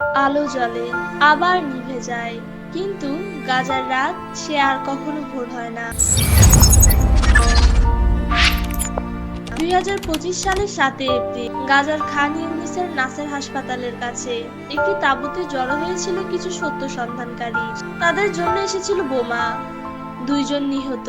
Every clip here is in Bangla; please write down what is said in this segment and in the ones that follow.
আলো জ্বলে, আবার নিভে যায়। কিন্তু গাজার রাত সে আর কখনো ভোর হয় না। দুই হাজার পঁচিশ সালের সাতই এপ্রিল, গাজার খান ইউনিসের নাসের হাসপাতালের কাছে একটি তাঁবুতে জড়ো হয়েছিল কিছু সত্য সন্ধানকারী। তাদের জন্য এসেছিল বোমা। দুইজন নিহত।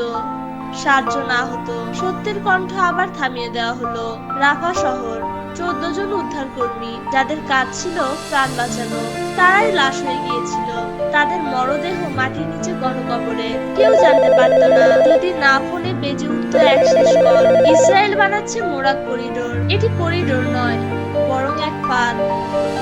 সাতজন হতো। সত্যের কণ্ঠ আবার থামিয়ে দেওয়া হলো। রাফা শহর, চোদ্দ জন উদ্ধার কর্মী যাদের কাজ ছিল প্রাণ বাঁচানো। তারাই লাশ হয়ে গিয়েছিল। তাদের মরদেহ মাটির নিচে গণকবরে। কেউ জানতে পারত না যদি না ফোনে বেজে উঠত এক শেষ কল ইসরায়েল বানাচ্ছে মোরাক করিডোর। এটি করিডোর নয়, বরং এক পাল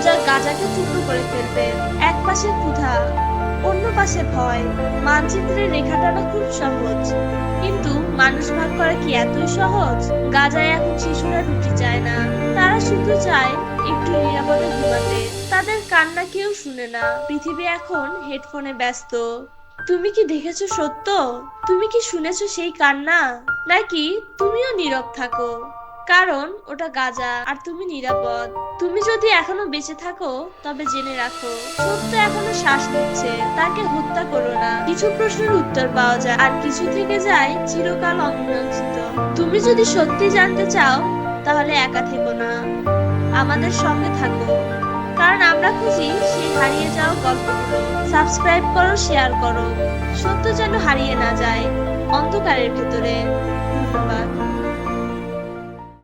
যা গাজাকে চূর্ণ করে ফেলবে। এক পাশে ক্ষুধা অন্য পাশে ভয় মানচিত্রে রেখা টানা খুব সহজ। কিন্তু মানুষ ভাগ করা কি এতই সহজ? গাজায় এখন শিশুরা রুটি চায় না। তারা শুধু চায় একটু নিরাপদে ঘুমাতে। তাদের কান্না কেউ শুনে না। পৃথিবী এখন হেডফোনে ব্যস্ত। তুমি কি দেখেছ সত্য? তুমি কি শুনেছো সেই কান্না? নাকি তুমিও নীরব থাকো? কারণ ওটা গাজা, আর তুমি নিরাপদ। তুমি যদি এখনও বেঁচে থাকো, তবে জেনে রাখো, সত্য এখনও শ্বাস নিচ্ছে, তাকে হত্যা করো না। কিছু প্রশ্নের উত্তর পাওয়া যায়, আর কিছু থেকে যায় চিরকাল অমীমাংসিত তুমি যদি সত্যি জানতে চাও, তাহলে একা থেকো না। আমাদের সঙ্গে থাকো। কারণ আমরা খুঁজি সেই হারিয়ে যাওয়া গল্পগুলো। সাবস্ক্রাইব করো, শেয়ার করো। সত্য যেন হারিয়ে না যায়, অন্ধকারের ভেতরে।